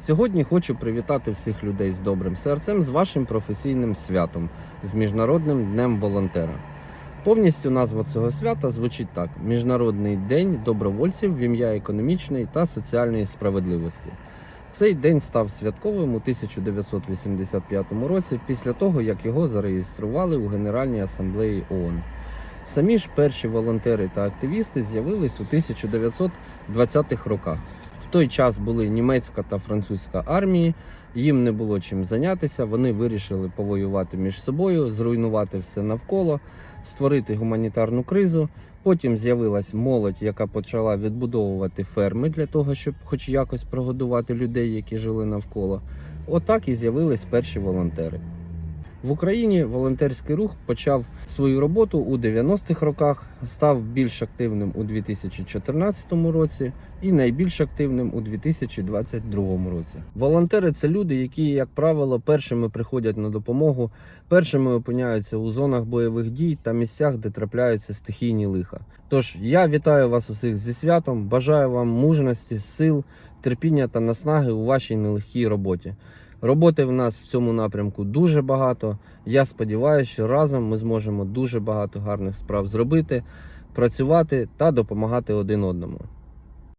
Сьогодні хочу привітати всіх людей з добрим серцем з вашим професійним святом з Міжнародним днем волонтера. Повністю назва цього свята звучить так: Міжнародний день добровольців в ім'я економічної та соціальної справедливості. Цей день став святковим у 1985 році після того, як його зареєстрували у Генеральній асамблеї ООН. Самі ж перші волонтери та активісти з'явились у 1920-х роках. Той час були німецька та французька армії, їм не було чим зайнятися. Вони вирішили повоювати між собою, зруйнувати все навколо, створити гуманітарну кризу. Потім з'явилась молодь, яка почала відбудовувати ферми для того, щоб хоч якось прогодувати людей, які жили навколо. Отак і з'явились перші волонтери. В Україні волонтерський рух почав свою роботу у 90-х роках, став більш активним у 2014 році і найбільш активним у 2022 році. Волонтери це люди, які, як правило, першими приходять на допомогу, першими опиняються у зонах бойових дій та місцях, де трапляються стихійні лиха. Тож я вітаю вас усіх зі святом, бажаю вам мужності, сил, терпіння та наснаги у вашій нелегкій роботі. Роботи в нас в цьому напрямку дуже багато. Я сподіваюся, що разом ми зможемо дуже багато гарних справ зробити, працювати та допомагати один одному.